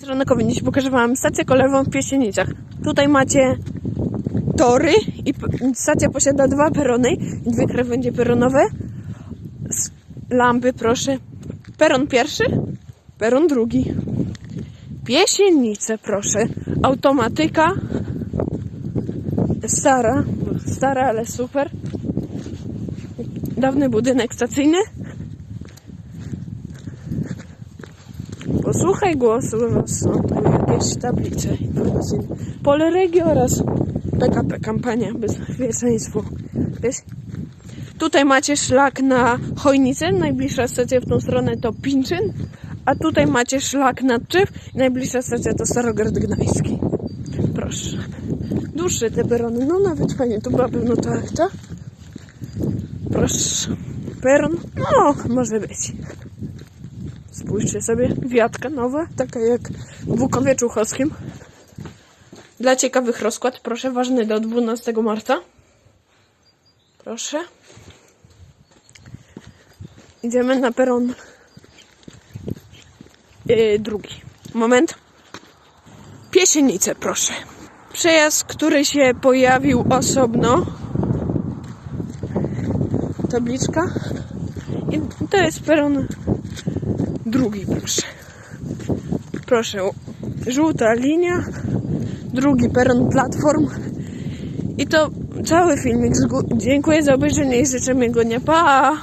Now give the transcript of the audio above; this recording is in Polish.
Stronokowi dziś pokażę Wam stację kolejową w Piesienicach. Tutaj macie tory i stacja posiada dwa perony i dwie krawędzie peronowe. Lampy, proszę. Peron pierwszy, peron drugi. Piesienice, proszę. Automatyka. Stara, stara, ale super. Dawny budynek stacyjny. Posłuchaj głosu, są tu jakieś tablice informacyjne. Pole Regio oraz PKP kampania bezpieczeństwo. Wiesz? Tutaj macie szlak na Chojnicę, najbliższa stacja w tą stronę to Pinczyn, a tutaj macie szlak na Czyw, najbliższa stacja to Starogard Gdański. Proszę. Dłuższe te perony, no nawet fajnie, tu była pewno ta akta. Proszę. Peron, no może być. Spójrzcie sobie, wiatka nowa, taka jak w Łukowie Czuchowskim. Dla ciekawych rozkład, proszę, ważny do 12 marca. Proszę. Idziemy na peron yy, drugi. Moment. Piesienice, proszę. Przejazd, który się pojawił osobno. Tabliczka. I to jest peron Drugi, proszę. Proszę, żółta linia, drugi peron platform. I to cały filmik. Dziękuję za obejrzenie i życzę miłego dnia. Pa!